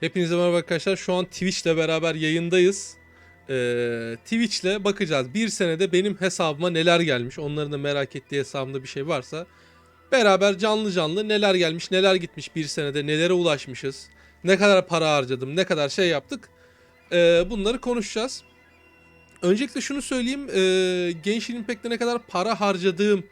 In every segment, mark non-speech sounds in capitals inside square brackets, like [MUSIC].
Hepinize merhaba arkadaşlar. Şu an Twitch ile beraber yayındayız. Ee, Twitch ile bakacağız. Bir senede benim hesabıma neler gelmiş. Onların da merak ettiği hesabımda bir şey varsa. Beraber canlı canlı neler gelmiş, neler gitmiş bir senede, nelere ulaşmışız. Ne kadar para harcadım, ne kadar şey yaptık. Ee, bunları konuşacağız. Öncelikle şunu söyleyeyim. E, Genshin Impact'te ne kadar para harcadığım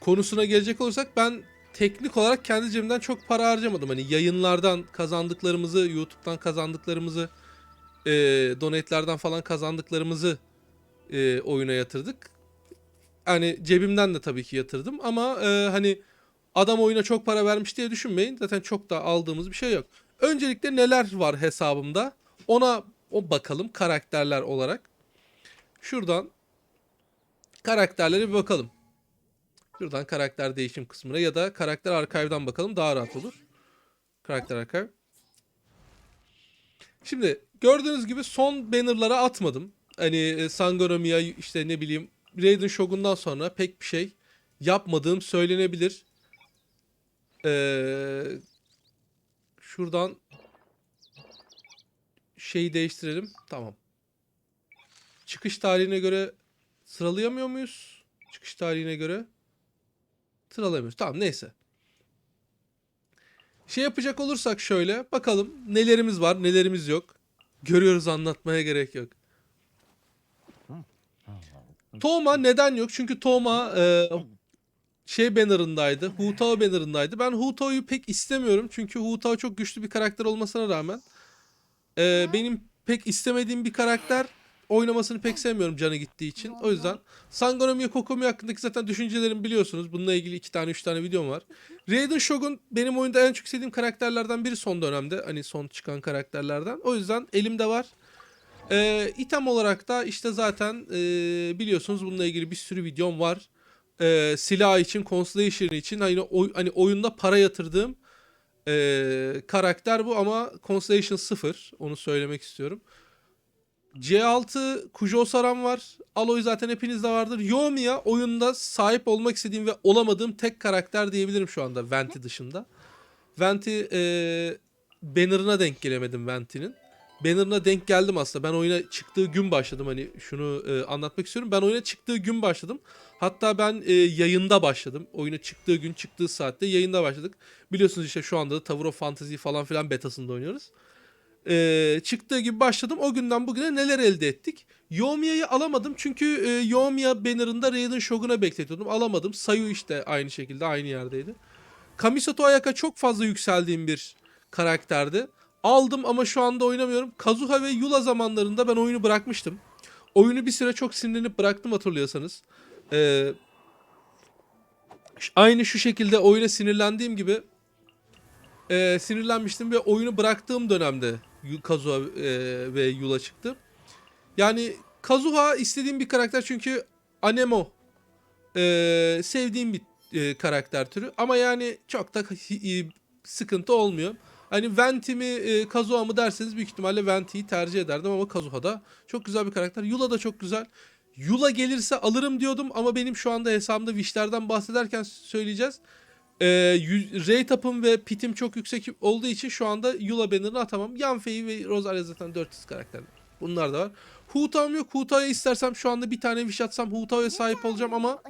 konusuna gelecek olursak ben teknik olarak kendi cebimden çok para harcamadım. Hani yayınlardan kazandıklarımızı, YouTube'dan kazandıklarımızı, e, donate'lerden falan kazandıklarımızı e, oyuna yatırdık. Hani cebimden de tabii ki yatırdım ama e, hani adam oyuna çok para vermiş diye düşünmeyin. Zaten çok da aldığımız bir şey yok. Öncelikle neler var hesabımda ona o bakalım karakterler olarak. Şuradan karakterlere bir bakalım. Şuradan karakter değişim kısmına ya da karakter archive'dan bakalım daha rahat olur. Karakter archive. Şimdi gördüğünüz gibi son bannerlara atmadım. Hani e, Sangonomiya işte ne bileyim Raiden Shogun'dan sonra pek bir şey yapmadığım söylenebilir. Ee, şuradan şeyi değiştirelim. Tamam. Çıkış tarihine göre sıralayamıyor muyuz? Çıkış tarihine göre sıralayamıyoruz. Tamam neyse. Şey yapacak olursak şöyle bakalım nelerimiz var nelerimiz yok. Görüyoruz anlatmaya gerek yok. Toma neden yok? Çünkü Toma e, şey bannerındaydı. Hu Tao bannerındaydı. Ben Hu Tao'yu pek istemiyorum. Çünkü Hu Tao çok güçlü bir karakter olmasına rağmen e, benim pek istemediğim bir karakter oynamasını pek sevmiyorum canı gittiği için. O yüzden Sangonomiya Kokomi hakkındaki zaten düşüncelerimi biliyorsunuz. Bununla ilgili iki tane üç tane videom var. Raiden Shogun benim oyunda en çok sevdiğim karakterlerden biri son dönemde. Hani son çıkan karakterlerden. O yüzden elimde var. Ee, item olarak da işte zaten e, biliyorsunuz bununla ilgili bir sürü videom var. Ee, silah için, Constellation için hani, oy- hani oyunda para yatırdığım e, karakter bu ama Constellation 0 onu söylemek istiyorum. C6 Kujo Saran var. Aloy zaten hepinizde vardır. Yoimiya oyunda sahip olmak istediğim ve olamadığım tek karakter diyebilirim şu anda Venti dışında. Venti e, banner'ına denk gelemedim Venti'nin. Banner'ına denk geldim aslında. Ben oyuna çıktığı gün başladım. Hani şunu e, anlatmak istiyorum. Ben oyuna çıktığı gün başladım. Hatta ben e, yayında başladım. Oyuna çıktığı gün çıktığı saatte yayında başladık. Biliyorsunuz işte şu anda da Tower of Fantasy falan filan betasında oynuyoruz. E, çıktığı gibi başladım. O günden bugüne neler elde ettik? Yoimiya'yı alamadım çünkü e, Yoimiya banner'ında Raiden Shogun'a bekletiyordum. Alamadım. Sayu işte aynı şekilde aynı yerdeydi. Kamisato Ayaka çok fazla yükseldiğim bir karakterdi. Aldım ama şu anda oynamıyorum. Kazuha ve Yula zamanlarında ben oyunu bırakmıştım. Oyunu bir süre çok sinirlenip bıraktım hatırlıyorsanız. Ee, aynı şu şekilde oyuna sinirlendiğim gibi e, sinirlenmiştim ve oyunu bıraktığım dönemde Kazuha e, ve Yula çıktı. Yani Kazuha istediğim bir karakter çünkü Anemo e, sevdiğim bir e, karakter türü ama yani çok da sıkıntı olmuyor. Hani Venti mi Kazuha mı derseniz büyük ihtimalle Venti'yi tercih ederdim ama Kazuha da çok güzel bir karakter. Yula da çok güzel. Yula gelirse alırım diyordum ama benim şu anda hesabımda Wish'lerden bahsederken söyleyeceğiz. E, yüz- rate up'ım ve pitim çok yüksek olduğu için şu anda Yula banner'ını atamam. Yanfei ve Rosaria zaten 400 karakterler. Bunlar da var. Hu Tao'm yok. Hu Tao'ya istersem şu anda bir tane wish atsam Hu Tao'ya sahip olacağım ama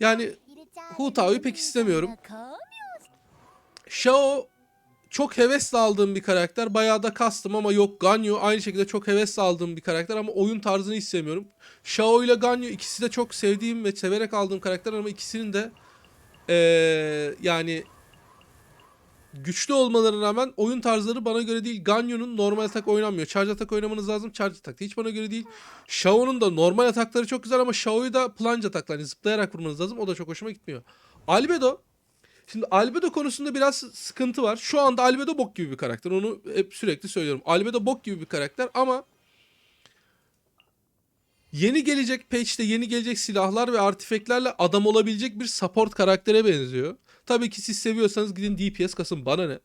yani Hu Tao'yu pek istemiyorum. Shao çok hevesle aldığım bir karakter. Bayağı da kastım ama yok Ganyu aynı şekilde çok hevesle aldığım bir karakter ama oyun tarzını hiç sevmiyorum. Shao ile Ganyu ikisi de çok sevdiğim ve severek aldığım karakter ama ikisinin de eee, yani güçlü olmalarına rağmen oyun tarzları bana göre değil. Ganyu'nun normal atak oynanmıyor. Charge atak oynamanız lazım. Charge atak hiç bana göre değil. Shao'nun da normal atakları çok güzel ama Shao'yu da plunge ataklar. Yani zıplayarak vurmanız lazım. O da çok hoşuma gitmiyor. Albedo Şimdi Albedo konusunda biraz sıkıntı var. Şu anda Albedo bok gibi bir karakter. Onu hep sürekli söylüyorum. Albedo bok gibi bir karakter ama yeni gelecek patch'te yeni gelecek silahlar ve artifeklerle adam olabilecek bir support karaktere benziyor. Tabii ki siz seviyorsanız gidin DPS kasın. Bana ne?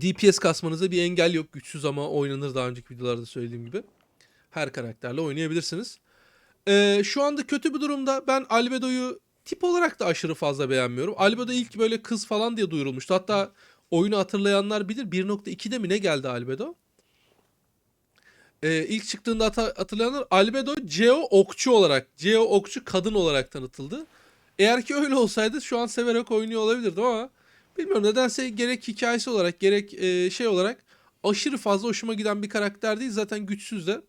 DPS kasmanıza bir engel yok. Güçsüz ama oynanır daha önceki videolarda söylediğim gibi. Her karakterle oynayabilirsiniz. Ee, şu anda kötü bir durumda. Ben Albedo'yu tip olarak da aşırı fazla beğenmiyorum. Albedo ilk böyle kız falan diye duyurulmuştu. Hatta oyunu hatırlayanlar bilir 1.2'de mi ne geldi Albedo? Ee, ilk çıktığında hata- hatırlayanlar Albedo Geo okçu olarak, Geo okçu kadın olarak tanıtıldı. Eğer ki öyle olsaydı şu an severek oynuyor olabilirdim ama bilmiyorum nedense gerek hikayesi olarak gerek e, şey olarak aşırı fazla hoşuma giden bir karakter değil. Zaten güçsüz de.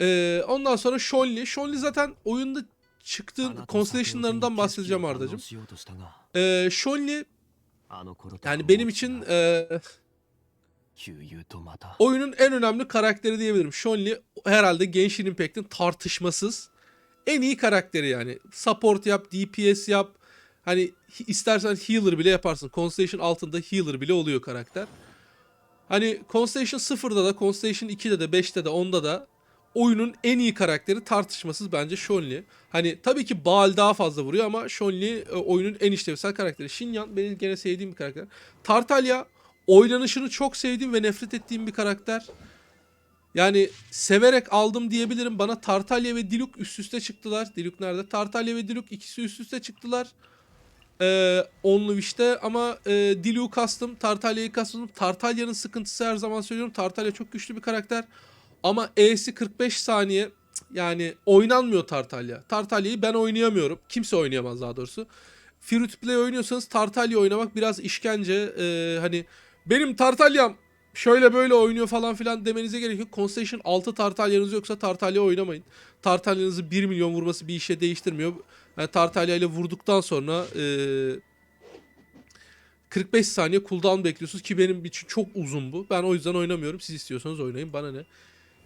Ee, ondan sonra Shonli. Shonli zaten oyunda çıktığın Constellation'larından bahsedeceğim Arda'cığım. Ee, Shonli yani benim için e, oyunun en önemli karakteri diyebilirim. Shonli herhalde Genshin Impact'in tartışmasız en iyi karakteri yani. Support yap, DPS yap. Hani istersen healer bile yaparsın. Constellation altında healer bile oluyor karakter. Hani Constellation 0'da da, Constellation 2'de de, 5'te de, 10'da da oyunun en iyi karakteri tartışmasız bence Shonli. Hani tabii ki Baal daha fazla vuruyor ama Shonli e, oyunun en işlevsel karakteri. Shinyan benim gene sevdiğim bir karakter. Tartalya oynanışını çok sevdiğim ve nefret ettiğim bir karakter. Yani severek aldım diyebilirim. Bana Tartalya ve Diluc üst üste çıktılar. Diluc nerede? Tartalya ve Diluc ikisi üst üste çıktılar. Ee, onlu işte ama e, Diluc'u kastım. Tartalya'yı kastım. Tartalya'nın sıkıntısı her zaman söylüyorum. Tartalya çok güçlü bir karakter. Ama E'si 45 saniye. Yani oynanmıyor Tartalya. Tartalya'yı ben oynayamıyorum. Kimse oynayamaz daha doğrusu. Free to play oynuyorsanız Tartalya oynamak biraz işkence. Ee, hani benim Tartalya'm şöyle böyle oynuyor falan filan demenize gerek yok. Constellation 6 Tartalya'nız yoksa Tartalya oynamayın. Tartalya'nızı 1 milyon vurması bir işe değiştirmiyor. Yani Tartalya ile vurduktan sonra ee, 45 saniye cooldown bekliyorsunuz ki benim için çok uzun bu. Ben o yüzden oynamıyorum. Siz istiyorsanız oynayın bana ne.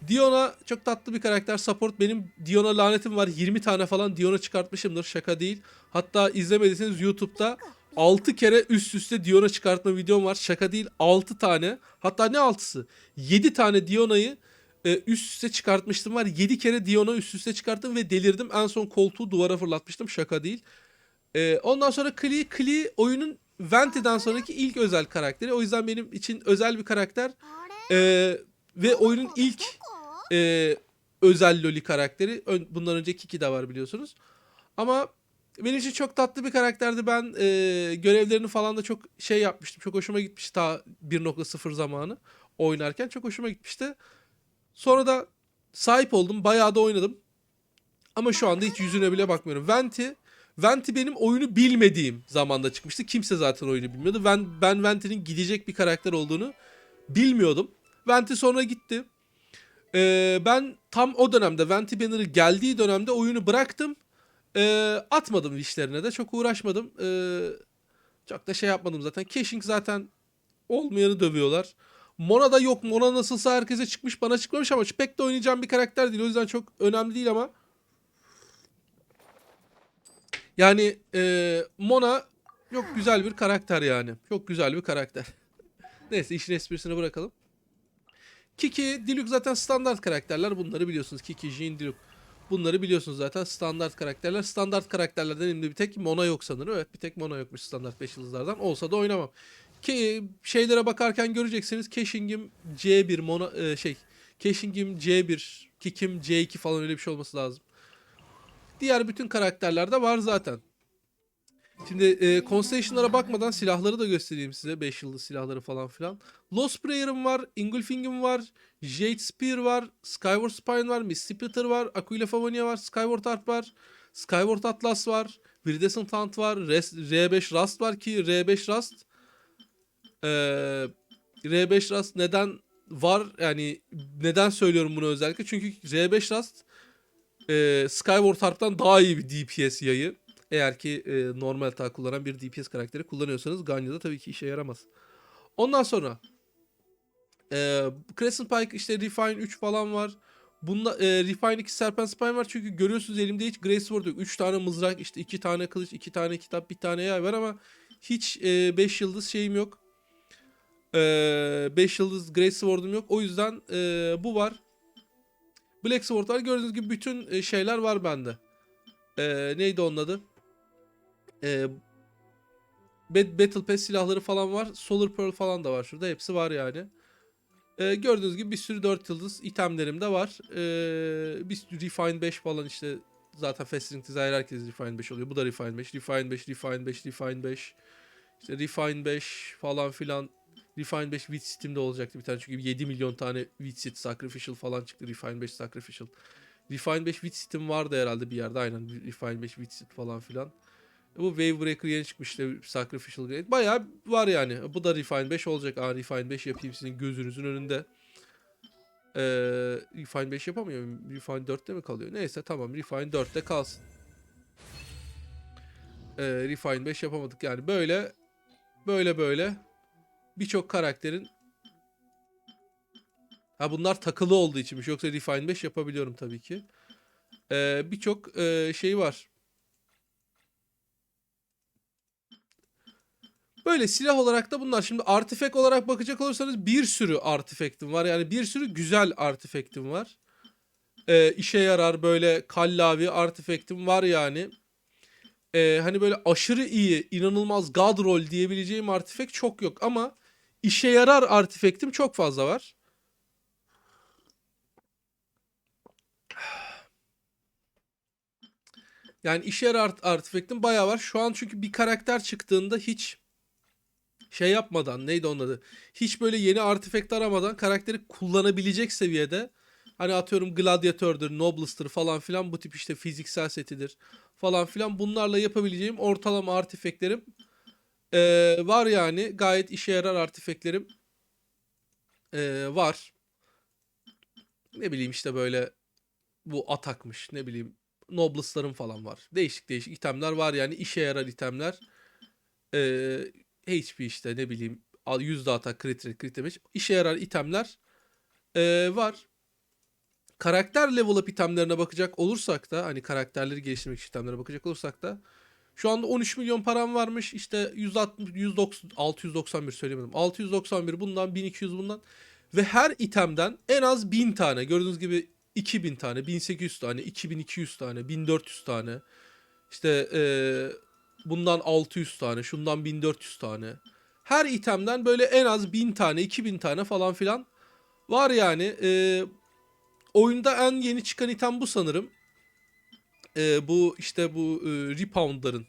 Diona çok tatlı bir karakter. Support benim Diona lanetim var. 20 tane falan Diona çıkartmışımdır. Şaka değil. Hatta izlemediyseniz YouTube'da 6 kere üst üste Diona çıkartma videom var. Şaka değil 6 tane. Hatta ne 6'sı? 7 tane Diona'yı e, üst üste çıkartmıştım var. 7 kere Diona üst üste çıkarttım ve delirdim. En son koltuğu duvara fırlatmıştım. Şaka değil. E, ondan sonra Klee. Klee oyunun Venti'den sonraki ilk özel karakteri. O yüzden benim için özel bir karakter. E, ve oyunun ilk e, özel Loli karakteri. Bundan önce Kiki de var biliyorsunuz. Ama benim için çok tatlı bir karakterdi. Ben e, görevlerini falan da çok şey yapmıştım. Çok hoşuma gitmişti ta 1.0 zamanı oynarken. Çok hoşuma gitmişti. Sonra da sahip oldum. Bayağı da oynadım. Ama şu anda hiç yüzüne bile bakmıyorum. Venti Venti benim oyunu bilmediğim zamanda çıkmıştı. Kimse zaten oyunu bilmiyordu. Ben ben Venti'nin gidecek bir karakter olduğunu bilmiyordum. Venti sonra gitti. Ee, ben tam o dönemde Venti Banner'ı geldiği dönemde oyunu bıraktım. Ee, atmadım işlerine de çok uğraşmadım. Ee, çok da şey yapmadım zaten. Caching zaten olmayanı dövüyorlar. Mona da yok. Mona nasılsa herkese çıkmış bana çıkmamış ama pek de oynayacağım bir karakter değil. O yüzden çok önemli değil ama. Yani e, Mona çok güzel bir karakter yani. Çok güzel bir karakter. [LAUGHS] Neyse işin esprisini bırakalım. Kiki, Diluc zaten standart karakterler. Bunları biliyorsunuz. Kiki, Jin, Diluc. Bunları biliyorsunuz zaten standart karakterler. Standart karakterlerden elimde bir tek Mona yok sanırım. Evet bir tek Mona yokmuş standart 5 yıldızlardan. Olsa da oynamam. Ki şeylere bakarken göreceksiniz. Cashing'im C1 Mona e, şey Cashing'im C1, Kikim C2 falan öyle bir şey olması lazım. Diğer bütün karakterlerde var zaten. Şimdi e, Constellation'lara bakmadan silahları da göstereyim size. 5 yıldız silahları falan filan. Lost Prayer'ım var, Ingolfing'im var, Jade Spear var, Skyward Spine var, Misty Peter var, Aquila Favonia var, Skyward Harp var, Skyward Atlas var, Viridescent Hunt var, Res- R5 Rust var ki R5 Rust e, R5 Rust neden var yani neden söylüyorum bunu özellikle çünkü R5 Rust e, Skyward Harp'tan daha iyi bir DPS yayı. Eğer ki e, normal hata kullanan bir DPS karakteri kullanıyorsanız Ganya'da tabii ki işe yaramaz. Ondan sonra e, Crescent Pike işte Refine 3 falan var. Bunda e, Refine 2 Serpent Spine var çünkü görüyorsunuz elimde hiç Grace Sword yok. 3 tane mızrak işte 2 tane kılıç 2 tane kitap bir tane yay var ama hiç 5 yıldız şeyim yok. 5 yıldız Grace Sword'um yok. O yüzden e, bu var. Black Sword var. Gördüğünüz gibi bütün e, şeyler var bende. E, neydi onun adı? E, Bat- Battle Pass silahları falan var. Solar Pearl falan da var şurada. Hepsi var yani. E, gördüğünüz gibi bir sürü 4 yıldız itemlerim de var. E, bir Refine 5 falan işte Zaten Festering Desire herkes Refine 5 oluyor. Bu da Refine 5. Refine 5, Refine 5, Refine 5. İşte Refine 5 falan filan. Refine 5 Wheat Steam'de olacaktı bir tane. Çünkü 7 milyon tane Seed Sacrificial falan çıktı. Refine 5 Sacrificial. Refine 5 Wheat Steam vardı herhalde bir yerde. Aynen Refine 5 Wheat Seed falan filan. Bu Wave Breaker yeni çıkmıştı. Sacrificial Grade. Bayağı var yani. Bu da Refine 5 olacak. Aa Refine 5 yapayım sizin gözünüzün önünde. Ee, Refine 5 yapamıyor muyum? Refine 4'te mi kalıyor? Neyse tamam Refine 4'te kalsın. Ee, Refine 5 yapamadık yani böyle böyle böyle birçok karakterin ha bunlar takılı olduğu içinmiş yoksa Refine 5 yapabiliyorum tabii ki. Ee, birçok e, şey var. Böyle silah olarak da bunlar. Şimdi artifek olarak bakacak olursanız bir sürü artifektim var. Yani bir sürü güzel artifektim var. Ee, işe yarar böyle kallavi artifektim var yani. Ee, hani böyle aşırı iyi, inanılmaz god roll diyebileceğim artifek çok yok. Ama işe yarar artifektim çok fazla var. Yani işe yarar art- artifektim bayağı var. Şu an çünkü bir karakter çıktığında hiç şey yapmadan neydi onun adı? Hiç böyle yeni artifekt aramadan karakteri kullanabilecek seviyede hani atıyorum Gladiator'dur, Nobles'tır falan filan bu tip işte fiziksel setidir falan filan bunlarla yapabileceğim ortalama artifeklerim eee, var yani gayet işe yarar artifeklerim eee, var. Ne bileyim işte böyle bu atakmış ne bileyim Nobles'larım falan var. Değişik değişik itemler var yani işe yarar itemler. Eee HP işte ne bileyim yüzde atak crit rate crit damage işe yarar itemler eee, var. Karakter level up itemlerine bakacak olursak da hani karakterleri geliştirmek için itemlere bakacak olursak da şu anda 13 milyon param varmış. İşte 160 190 691 söylemedim. 691 bundan 1200 bundan ve her itemden en az 1000 tane gördüğünüz gibi 2000 tane, 1800 tane, 2200 tane, 1400 tane. İşte eee, bundan 600 tane, şundan 1400 tane. Her itemden böyle en az 1000 tane, 2000 tane falan filan var yani. Eee, oyunda en yeni çıkan item bu sanırım. Eee, bu işte bu eee, Rebound'ların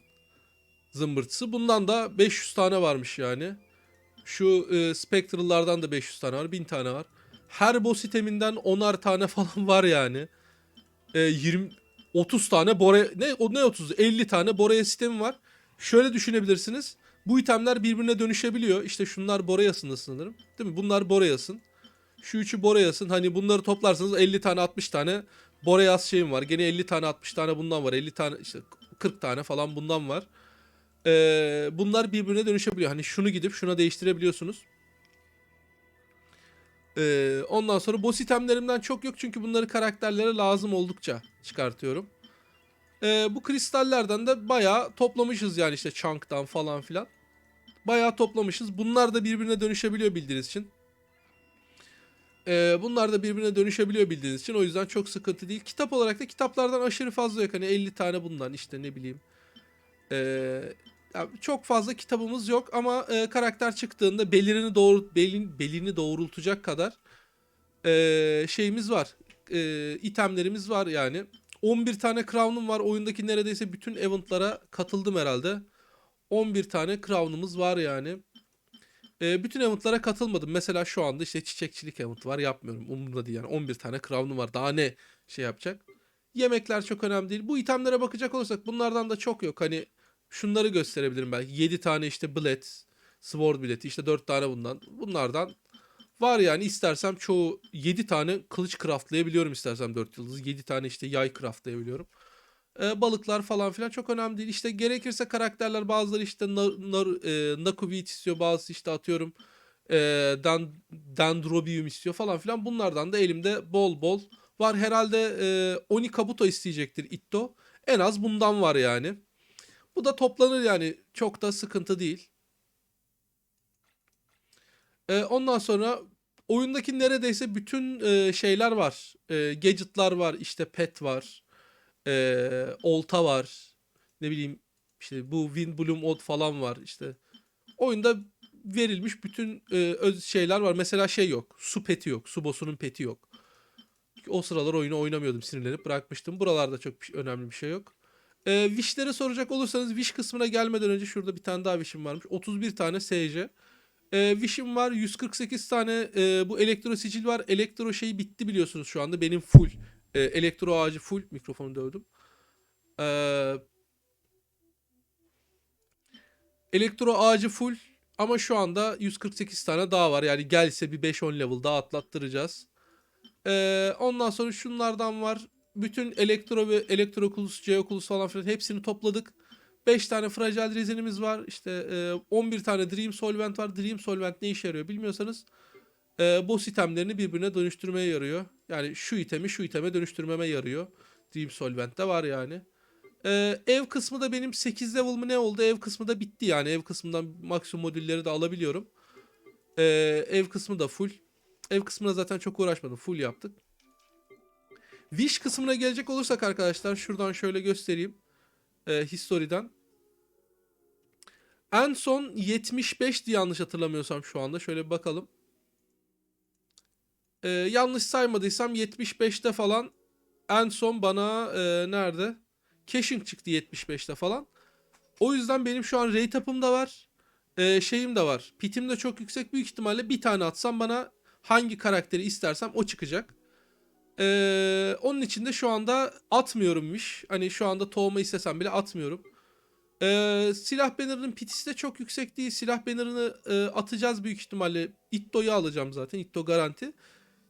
zımbırtısı. Bundan da 500 tane varmış yani. Şu eee Spectral'lardan da 500 tane var, 1000 tane var. Her boss iteminden 10'ar tane [LAUGHS] falan var yani. Eee 20 30 tane Bore ne o ne 30 50 tane Boreas sistemi var. Şöyle düşünebilirsiniz. Bu itemler birbirine dönüşebiliyor. İşte şunlar Boreas'ın sanırım. Değil mi? Bunlar Boreas'ın. Şu üçü Boreas'ın. Hani bunları toplarsanız 50 tane 60 tane Boreas şeyim var. Gene 50 tane 60 tane bundan var. 50 tane işte 40 tane falan bundan var. Ee, bunlar birbirine dönüşebiliyor. Hani şunu gidip şuna değiştirebiliyorsunuz. Ee, ondan sonra boss itemlerimden çok yok çünkü bunları karakterlere lazım oldukça çıkartıyorum. Ee, bu kristallerden de bayağı toplamışız yani işte chunk'tan falan filan. Bayağı toplamışız. Bunlar da birbirine dönüşebiliyor bildiğiniz için. Ee, bunlar da birbirine dönüşebiliyor bildiğiniz için. O yüzden çok sıkıntı değil. Kitap olarak da kitaplardan aşırı fazla yok. Hani 50 tane bundan işte ne bileyim. Ee, ya çok fazla kitabımız yok ama e, karakter çıktığında belirini doğru belin, belini doğrultacak kadar e, şeyimiz var. E, itemlerimiz var yani. 11 tane crown'um var. Oyundaki neredeyse bütün eventlara katıldım herhalde. 11 tane crown'umuz var yani. E, bütün eventlara katılmadım. Mesela şu anda işte çiçekçilik event var. Yapmıyorum. Umurumda değil yani. 11 tane crown'um var. Daha ne şey yapacak? Yemekler çok önemli değil. Bu itemlere bakacak olursak bunlardan da çok yok. Hani şunları gösterebilirim belki. 7 tane işte blade, sword bileti, işte 4 tane bundan. Bunlardan var yani istersem çoğu 7 tane kılıç craftlayabiliyorum istersem 4 yıldız. 7 tane işte yay craftlayabiliyorum. Ee, balıklar falan filan çok önemli değil. İşte gerekirse karakterler bazıları işte nar, nar, e, Nakuvit istiyor. Bazısı işte atıyorum e, Dan, Dendrobium istiyor falan filan. Bunlardan da elimde bol bol var. Herhalde e, Oni Kabuto isteyecektir Itto. En az bundan var yani. Bu da toplanır yani çok da sıkıntı değil. Ee, ondan sonra oyundaki neredeyse bütün e, şeyler var. E, gadget'lar var, işte pet var, e, olta var. Ne bileyim işte bu Wind Bloom Odd falan var işte. Oyunda verilmiş bütün e, öz şeyler var. Mesela şey yok. Su peti yok. Su boss'unun peti yok. O sıralar oyunu oynamıyordum sinirlenip bırakmıştım. Buralarda çok bir- önemli bir şey yok. Ee, Wish'lere soracak olursanız Wish kısmına gelmeden önce şurada bir tane daha Wish'im varmış. 31 tane SC. Ee, Wish'im var. 148 tane e, bu elektro sicil var. Elektro şeyi bitti biliyorsunuz şu anda. Benim full. E, elektro ağacı full. Mikrofonu dövdüm. Ee, elektro ağacı full. Ama şu anda 148 tane daha var. Yani gelse bir 5-10 level daha atlattıracağız. Ee, ondan sonra şunlardan var. Bütün elektro ve elektrokulus, geokulus falan filan hepsini topladık. 5 tane fragile rezinimiz var. İşte e, 11 tane Dream Solvent var. Dream Solvent ne işe yarıyor bilmiyorsanız e, boss itemlerini birbirine dönüştürmeye yarıyor. Yani şu itemi şu iteme dönüştürmeme yarıyor. Dream Solvent de var yani. E, ev kısmı da benim 8 level mı ne oldu? Ev kısmı da bitti yani. Ev kısmından maksimum modülleri de alabiliyorum. E, ev kısmı da full. Ev kısmına zaten çok uğraşmadım. Full yaptık. Wish kısmına gelecek olursak arkadaşlar şuradan şöyle göstereyim. E, history'den. En son 75'ti yanlış hatırlamıyorsam şu anda. Şöyle bir bakalım. E, yanlış saymadıysam 75'te falan en son bana e, nerede? Caching çıktı 75'te falan. O yüzden benim şu an rate up'ım da var. E, şeyim de var. Pitim de çok yüksek. Büyük ihtimalle bir tane atsam bana hangi karakteri istersem o çıkacak. Ee, onun için de şu anda atmıyorummuş. Hani şu anda tohuma istesem bile atmıyorum. Ee, silah banner'ının pitisi de çok yüksek değil. Silah banner'ını e, atacağız büyük ihtimalle. Itto'yu alacağım zaten. Itto garanti.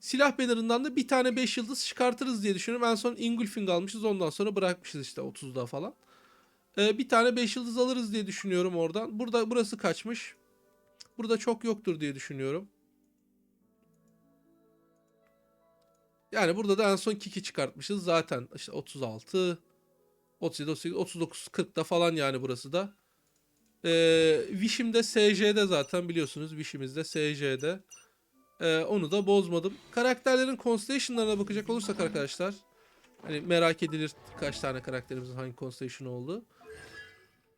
Silah banner'ından da bir tane 5 yıldız çıkartırız diye düşünüyorum. En son Ingulfing almışız. Ondan sonra bırakmışız işte 30'da falan. Ee, bir tane 5 yıldız alırız diye düşünüyorum oradan. Burada burası kaçmış. Burada çok yoktur diye düşünüyorum. Yani burada da en son Kiki çıkartmışız zaten. İşte 36, 37, 38, 39, 40'da falan yani burası da. Ee, Wish'im de SJ'de zaten biliyorsunuz. Wish'imiz de SJ'de. Ee, onu da bozmadım. Karakterlerin constellation'larına bakacak olursak arkadaşlar. Hani merak edilir kaç tane karakterimizin hangi constellation olduğu.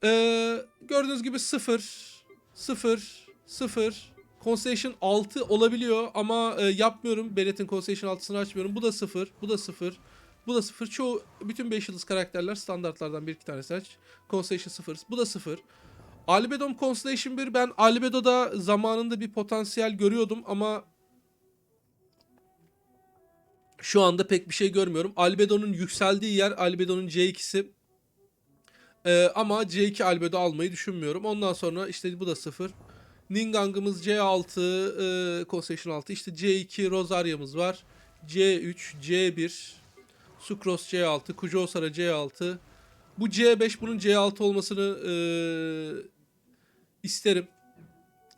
Ee, gördüğünüz gibi 0, 0, 0, Constellation 6 olabiliyor ama e, yapmıyorum. Bennett'in Constellation 6'sını açmıyorum. Bu da 0, bu da 0, bu da 0. Çoğu, bütün 5 yıldız karakterler standartlardan bir iki tanesi aç. Constellation 0, bu da 0. Albedo'm Constellation 1 ben Albedo'da zamanında bir potansiyel görüyordum ama şu anda pek bir şey görmüyorum. Albedo'nun yükseldiği yer Albedo'nun C2'si. Ee, ama C2 Albedo almayı düşünmüyorum. Ondan sonra işte bu da 0. Ningang'ımız C6, e, Concession 6. İşte C2 Rosaria'mız var. C3, C1, Sucros C6, Kujosara C6. Bu C5 bunun C6 olmasını e, isterim.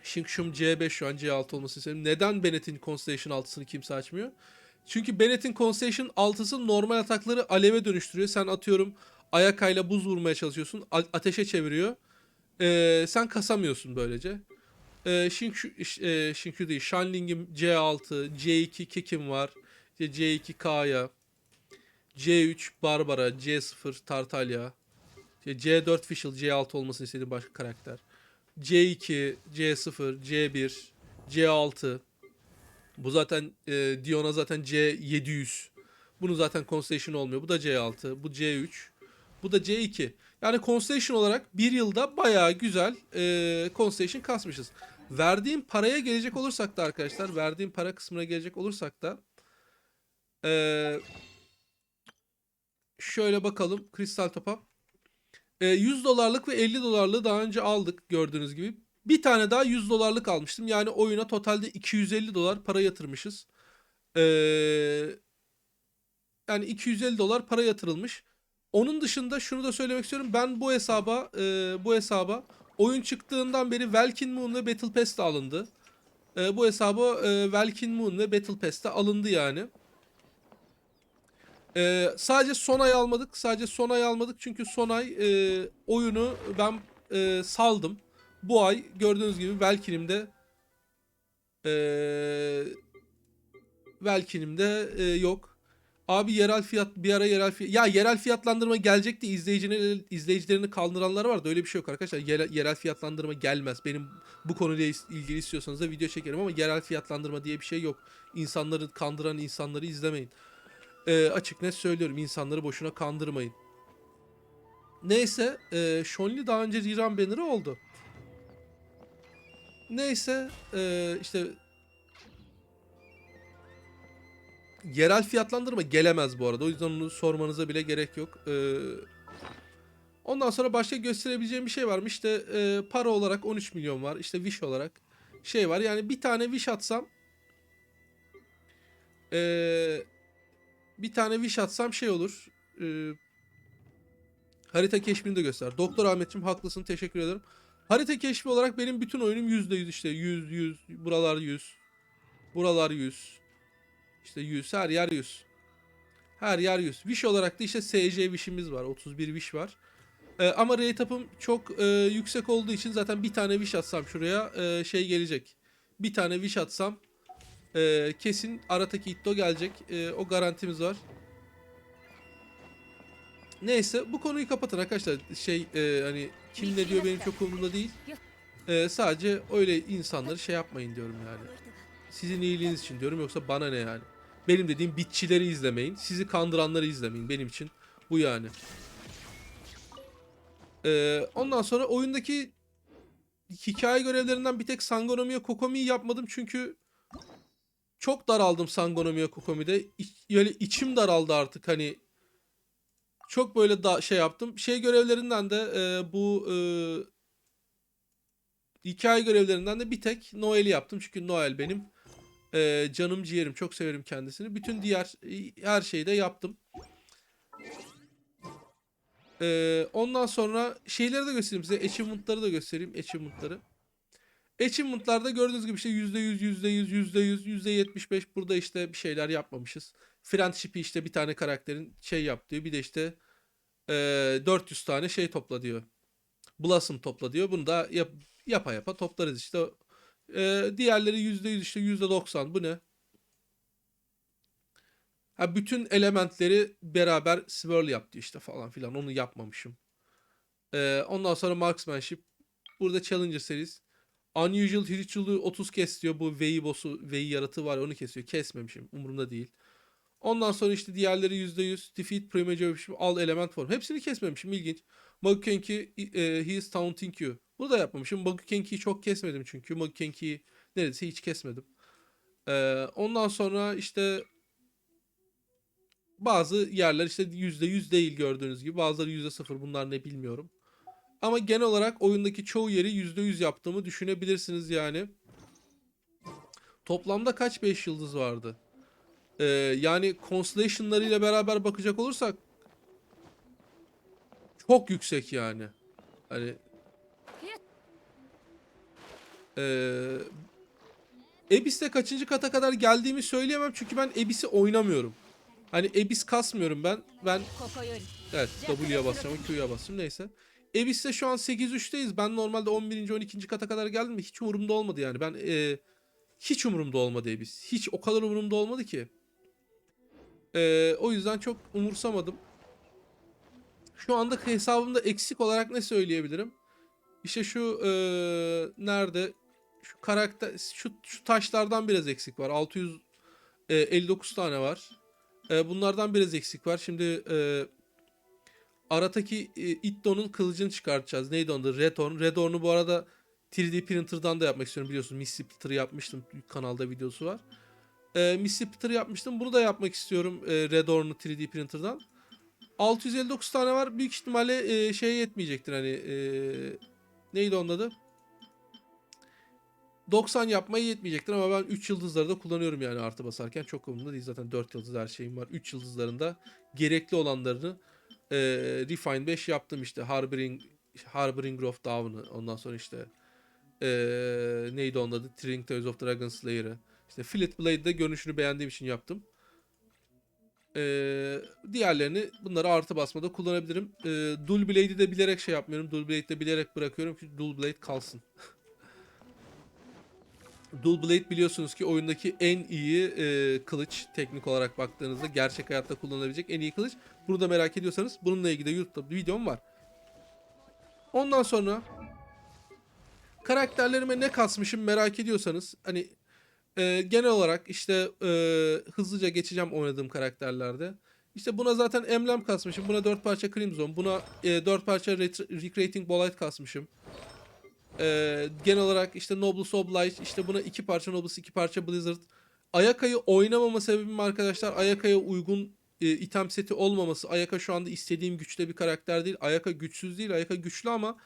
Shinkshum C5 şu an C6 olmasını isterim. Neden Bennett'in Constellation 6'sını kimse açmıyor? Çünkü Bennett'in Constellation 6'sı normal atakları aleve dönüştürüyor. Sen atıyorum ayakayla buz vurmaya çalışıyorsun. ateşe çeviriyor. Ee, sen kasamıyorsun böylece. Ee, Shinkyu, e, Shinkyu değil. Shanling'im C6, C2 Kekim var. İşte C2 Kaya, C3 Barbara, C0 Tartalya, işte C4 Fischl, C6 olmasını istediğim başka karakter. C2, C0, C1, C6. Bu zaten e, Diona zaten C700. Bunun zaten Constellation olmuyor. Bu da C6, bu C3, bu da C2. Yani Constellation olarak bir yılda bayağı güzel e, Constellation kasmışız. Verdiğim paraya gelecek olursak da arkadaşlar, verdiğim para kısmına gelecek olursak da e, şöyle bakalım kristal topa. E, 100 dolarlık ve 50 dolarlığı daha önce aldık gördüğünüz gibi. Bir tane daha 100 dolarlık almıştım. Yani oyuna totalde 250 dolar para yatırmışız. E, yani 250 dolar para yatırılmış. Onun dışında şunu da söylemek istiyorum. Ben bu hesaba e, bu hesaba oyun çıktığından beri Welkin Moon ve Battle Pass de alındı. E, bu hesaba e, Welkin Moon ve Battle Pass de alındı yani. E, sadece Sonay almadık. Sadece Sonay almadık çünkü Sonay e, oyunu ben e, saldım. Bu ay gördüğünüz gibi Welkin'imde e, Welkin'imde e, yok. Abi yerel fiyat bir ara yerel fiyat ya yerel fiyatlandırma gelecekti izleyicilerini izleyicilerini kandıranlar var da öyle bir şey yok arkadaşlar. Yerel, yerel fiyatlandırma gelmez. Benim bu konuyla ilgili istiyorsanız da video çekerim ama yerel fiyatlandırma diye bir şey yok. İnsanları kandıran insanları izlemeyin. Ee, açık net söylüyorum. insanları boşuna kandırmayın. Neyse. E, Shonli daha önce rerun banner'ı oldu. Neyse. E, işte yerel fiyatlandırma gelemez bu arada. O yüzden onu sormanıza bile gerek yok. Ee, ondan sonra başka gösterebileceğim bir şey var mı? İşte e, para olarak 13 milyon var. İşte wish olarak şey var. Yani bir tane wish atsam ee, bir tane wish atsam şey olur. Ee, harita keşfini de göster. Doktor Ahmetciğim haklısın. Teşekkür ederim. Harita keşfi olarak benim bütün oyunum %100 işte. 100, 100, buralar 100. Buralar 100. İşte 100 her yer 100. Her yer 100. Wish olarak da işte SC Wish'imiz var. 31 Wish var. Ee, ama rate çok e, yüksek olduğu için zaten bir tane Wish atsam şuraya e, şey gelecek. Bir tane Wish atsam e, kesin Arataki Itto gelecek. E, o garantimiz var. Neyse bu konuyu kapatın arkadaşlar. Şey e, hani kim ne diyor benim çok umurumda değil. E, sadece öyle insanları şey yapmayın diyorum yani. Sizin iyiliğiniz için diyorum yoksa bana ne yani. Benim dediğim bitçileri izlemeyin. Sizi kandıranları izlemeyin. Benim için bu yani. Ee, ondan sonra oyundaki hikaye görevlerinden bir tek Sangonomiya Kokomi'yi yapmadım çünkü çok daraldım Sangonomiya Kokomi'de. Yani içim daraldı artık hani çok böyle da şey yaptım. Şey görevlerinden de e, bu e, hikaye görevlerinden de bir tek Noel'i yaptım. Çünkü Noel benim ee, canım ciğerim. Çok severim kendisini. Bütün diğer her şeyi de yaptım. Ee, ondan sonra şeyleri de göstereyim size. Achievement'ları da göstereyim. Achievement'ları. Achievement'larda gördüğünüz gibi işte %100, %100, %100, %75 burada işte bir şeyler yapmamışız. Friendship'i işte bir tane karakterin şey yap diyor. Bir de işte e, 400 tane şey topla diyor. Blossom topla diyor. Bunu da yap, yapa yapa toplarız işte. Ee, diğerleri %100 işte %90 bu ne? Ha, bütün elementleri beraber swirl yaptı işte falan filan onu yapmamışım. Ee, ondan sonra marksmanship. Burada challenger series. Unusual Ritual'ı 30 kes diyor. Bu V'yi boss'u, V'yi yaratığı var onu kesiyor. Kesmemişim. Umurumda değil. Ondan sonra işte diğerleri %100. Defeat Premature Al Element Form. Hepsini kesmemişim. ilginç. Magukenki e, He is Taunting You. Bunu da yapmamışım. Magukenki'yi çok kesmedim çünkü. Magukenki'yi neredeyse hiç kesmedim. Ee, ondan sonra işte bazı yerler işte %100 değil gördüğünüz gibi. Bazıları %0 bunlar ne bilmiyorum. Ama genel olarak oyundaki çoğu yeri %100 yaptığımı düşünebilirsiniz yani. Toplamda kaç 5 yıldız vardı? Ee, yani Constellation'larıyla beraber bakacak olursak çok yüksek yani. Hani ee, Abyss'te kaçıncı kata kadar geldiğimi söyleyemem çünkü ben Abyss'i oynamıyorum. Hani Abyss kasmıyorum ben. Ben evet W'ye basacağım, Q'ya basacağım neyse. Abyss'te şu an 8-3'teyiz. Ben normalde 11. 12. kata kadar geldim. Hiç umurumda olmadı yani. Ben e, hiç umurumda olmadı Abyss. Hiç o kadar umurumda olmadı ki. E, o yüzden çok umursamadım. Şu anda hesabımda eksik olarak ne söyleyebilirim? İşte şu e, nerede şu karakter şu, şu taşlardan biraz eksik var. 659 tane var. E, bunlardan biraz eksik var. Şimdi e, Arataki e, Itto'nun kılıcını çıkartacağız. Neydi onda? Redhorn. Redhorn'u bu arada 3D printer'dan da yapmak istiyorum biliyorsun. Misty Splitter yapmıştım. Kanalda videosu var. E, Misty Splitter yapmıştım. Bunu da yapmak istiyorum. E, Redhorn'u 3D printer'dan. 659 tane var. Büyük ihtimalle e, şeye yetmeyecektir hani. E, neydi onun adı? 90 yapmaya yetmeyecektir ama ben 3 yıldızları da kullanıyorum yani artı basarken çok umurumda değil. Zaten 4 yıldız her şeyim var. 3 yıldızlarında gerekli olanlarını e, Refine 5 yaptım işte. Harboring, Harboring of Dawn'ı. Ondan sonra işte e, neydi onun adı? Tring Tales of Dragon Slayer'ı. İşte Fillet Blade'de görünüşünü beğendiğim için yaptım. Ee, diğerlerini bunları artı basmada kullanabilirim. Ee, Dual Blade'i de bilerek şey yapmıyorum. Dual Blade'i de bilerek bırakıyorum ki Dual Blade kalsın. [LAUGHS] Dual Blade biliyorsunuz ki oyundaki en iyi e, kılıç teknik olarak baktığınızda gerçek hayatta kullanılabilecek en iyi kılıç. Bunu da merak ediyorsanız bununla ilgili de YouTube'da bir videom var. Ondan sonra karakterlerime ne kasmışım merak ediyorsanız hani Ee, genel olarak işte e, hızlıca geçeceğim oynadığım karakterlerde. İşte buna zaten emblem kasmışım. Buna 4 parça Crimson. Buna e, 4 parça Recreating Bolite kasmışım. Ee, genel olarak işte Noblesse Oblige. işte buna 2 parça Noblesse 2 parça Blizzard. Ayaka'yı oynamama sebebim arkadaşlar Ayaka'ya uygun e, item seti olmaması. Ayaka şu anda istediğim güçte bir karakter değil. Ayaka güçsüz değil. Ayaka güçlü ama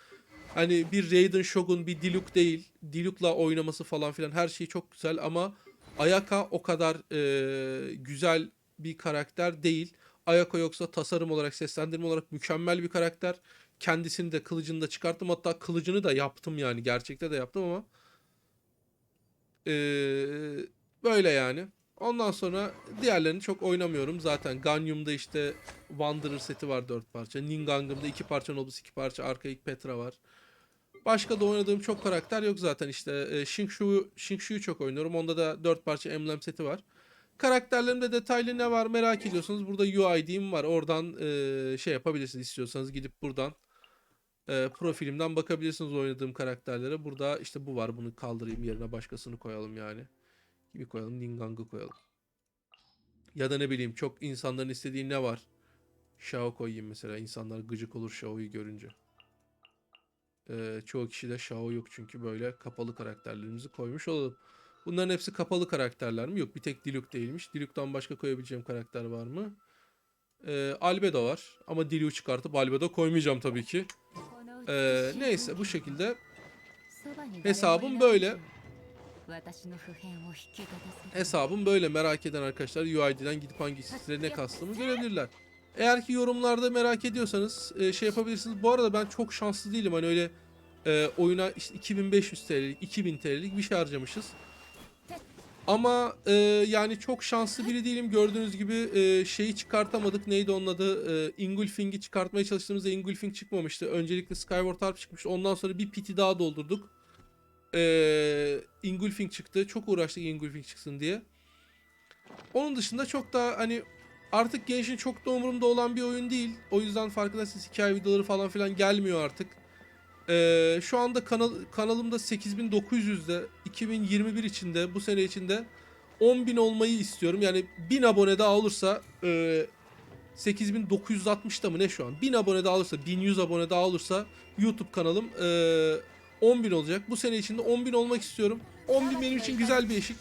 hani bir Raiden Shogun, bir Diluc değil. Diluc'la oynaması falan filan her şey çok güzel ama Ayaka o kadar e, güzel bir karakter değil. Ayaka yoksa tasarım olarak, seslendirme olarak mükemmel bir karakter. Kendisini de kılıcını da çıkarttım. Hatta kılıcını da yaptım yani. Gerçekte de yaptım ama e, böyle yani. Ondan sonra diğerlerini çok oynamıyorum. Zaten Ganyum'da işte Wanderer seti var 4 parça. Ningangım'da 2 parça Nobus 2 parça Archaic Petra var. Başka da oynadığım çok karakter yok zaten işte. E, Shingshu'yu Shingshu'yu çok oynuyorum. Onda da 4 parça emblem seti var. Karakterlerimde detaylı ne var merak ediyorsanız burada UID'm var. Oradan e, şey yapabilirsiniz istiyorsanız gidip buradan e, profilimden bakabilirsiniz oynadığım karakterlere. Burada işte bu var. Bunu kaldırayım yerine başkasını koyalım yani. Gibi koyalım. Ningang'ı koyalım. Ya da ne bileyim çok insanların istediği ne var? Shao koyayım mesela. İnsanlar gıcık olur Shao'yu görünce. Çoğu kişi de Shao yok çünkü böyle kapalı karakterlerimizi koymuş olalım. Bunların hepsi kapalı karakterler mi? Yok bir tek Diluc değilmiş. Diluc'tan başka koyabileceğim karakter var mı? Ee, Albedo var. Ama Diluc'u çıkartıp Albedo koymayacağım tabii ki. Ee, neyse bu şekilde hesabım böyle. Hesabım böyle merak eden arkadaşlar UID'den gidip hangisiyle ne kastığımı görebilirler. Eğer ki yorumlarda merak ediyorsanız e, şey yapabilirsiniz. Bu arada ben çok şanslı değilim. Hani öyle e, oyuna işte 2500 TL'lik, 2000 TL'lik bir şey harcamışız. Ama e, yani çok şanslı biri değilim. Gördüğünüz gibi e, şeyi çıkartamadık. Neydi onun adı? E, Ingulfing'i çıkartmaya çalıştığımızda Ingulfing çıkmamıştı. Öncelikle Skyward Harp çıkmış. Ondan sonra bir piti daha doldurduk. E, Ingulfing çıktı. Çok uğraştık Ingulfing çıksın diye. Onun dışında çok da hani artık gençin çok da umurumda olan bir oyun değil. O yüzden farkındaysanız hikaye videoları falan filan gelmiyor artık. Ee, şu anda kanal kanalımda 8900'de 2021 içinde bu sene içinde 10.000 olmayı istiyorum. Yani 1000 abone daha olursa e, 8960'da mı ne şu an? 1000 abone daha olursa 1100 abone daha olursa YouTube kanalım e, 10.000 olacak. Bu sene içinde 10.000 olmak istiyorum. 10.000 benim için güzel bir eşik.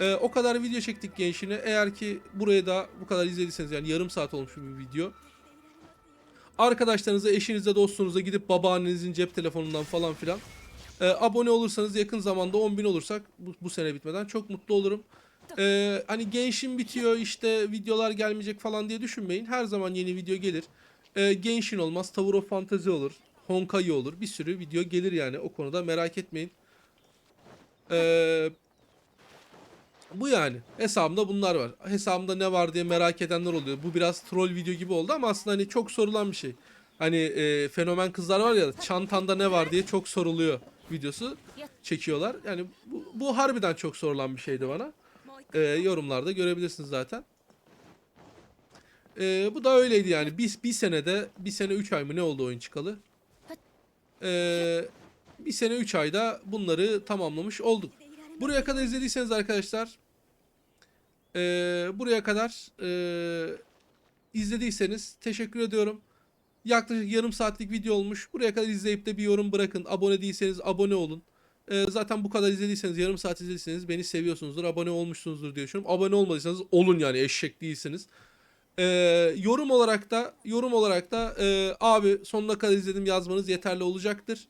Ee, o kadar video çektik gençine. Eğer ki buraya da bu kadar izlediyseniz yani yarım saat olmuş bir video. Arkadaşlarınıza, eşinize, dostunuza gidip babaannenizin cep telefonundan falan filan e, abone olursanız yakın zamanda 10.000 olursak bu, bu sene bitmeden çok mutlu olurum. E, hani gençin bitiyor işte videolar gelmeyecek falan diye düşünmeyin. Her zaman yeni video gelir. E, gençin olmaz. Tower of Fantasy olur. Honkai olur. Bir sürü video gelir yani. O konuda merak etmeyin. Eee bu yani. Hesabımda bunlar var. Hesabımda ne var diye merak edenler oluyor. Bu biraz troll video gibi oldu ama aslında hani çok sorulan bir şey. Hani e, fenomen kızlar var ya çantanda ne var diye çok soruluyor videosu çekiyorlar. Yani bu, bu harbiden çok sorulan bir şeydi bana. E, yorumlarda görebilirsiniz zaten. E, bu da öyleydi yani. Bir, bir senede, bir sene 3 ay mı ne oldu oyun çıkalı? E, bir sene 3 ayda bunları tamamlamış olduk. Buraya kadar izlediyseniz arkadaşlar eee, buraya kadar eee, izlediyseniz teşekkür ediyorum. Yaklaşık yarım saatlik video olmuş. Buraya kadar izleyip de bir yorum bırakın. Abone değilseniz abone olun. Eee, zaten bu kadar izlediyseniz yarım saat izlediyseniz beni seviyorsunuzdur. Abone olmuşsunuzdur diye düşünüyorum. Abone olmadıysanız olun yani eşek değilsiniz. Eee, yorum olarak da yorum olarak da eee, abi sonuna kadar izledim yazmanız yeterli olacaktır.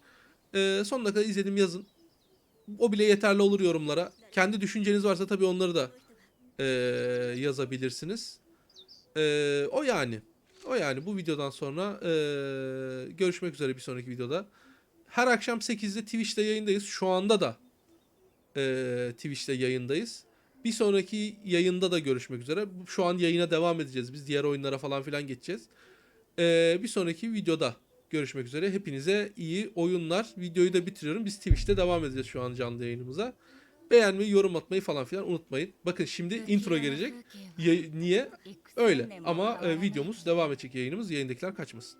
Eee, sonuna kadar izledim yazın. O bile yeterli olur yorumlara. Kendi düşünceniz varsa tabii onları da eee, yazabilirsiniz. Eee, o yani. O yani bu videodan sonra eee, görüşmek üzere bir sonraki videoda. Her akşam 8'de Twitch'te yayındayız. Şu anda da eee, Twitch'te yayındayız. Bir sonraki yayında da görüşmek üzere. Şu an yayına devam edeceğiz. Biz diğer oyunlara falan filan geçeceğiz. Eee, bir sonraki videoda görüşmek üzere. Hepinize iyi oyunlar. Videoyu da bitiriyorum. Biz Twitch'te devam edeceğiz şu an canlı yayınımıza. Beğenmeyi, yorum atmayı falan filan unutmayın. Bakın şimdi intro gelecek. Ya- niye? Öyle. Ama e, videomuz devam edecek yayınımız. Yayındakiler kaçmasın.